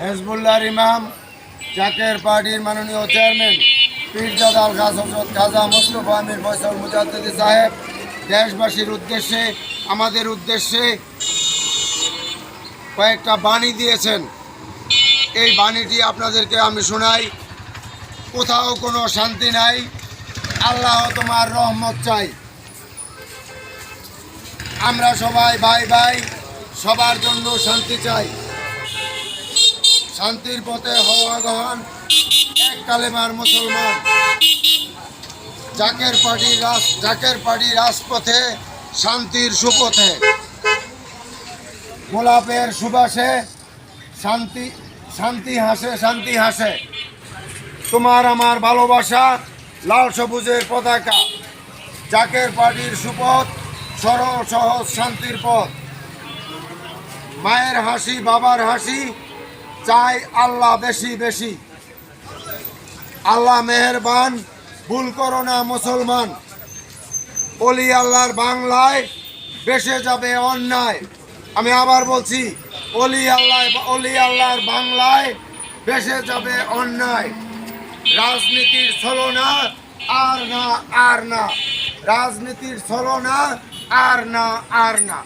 হেজবুল্লাহর ইমাম, জাকের পার্টির মাননীয় চেয়ারম্যান, পীরজাদা আল খাজা মোস্তফা আমির ফয়সাল মুজাদ্দিদি সাহেব, দেশবাসীর উদ্দেশ্যে, আমাদের উদ্দেশ্যে কয়েকটা বাণী দিয়েছেন। এই বাণীটি আপনাদেরকে আমি শোনাই। কোথাও কোনো শান্তি নাই। আল্লাহ তোমার রহমত চাই। আমরা সবাই ভাই ভাই সবার জন্য শান্তি চাই। শান্তির পথে হওয়া গহন এক কালেমার মুসলমান। জাকের পার্টি রাজ, জাকের পার্টি রাজপথে শান্তির সুপথে। গোলাপের সুবাসে শান্তি শান্তি হাসে শান্তি হাসে। তোমার আমার ভালোবাসা লাল সবুজের পতাকা। জাকের পার্টির সুপথ সরল, সহজ, শান্তির পথ। মায়ের হাসি, বাবার হাসি চাই আল্লাহ বেশি বেশি। আল্লাহ মেহেরবান, ভুল করো না মুসলমান। অলি আল্লাহর বাংলায় বেসে যাবে অন্যায়। আমি আবার বলছি অলি আল্লাহ অলি আল্লাহর বাংলায় বেসে যাবে অন্যায়। রাজনীতির ছলনা আর না আর না। রাজনীতির ছলনা আর না আর না।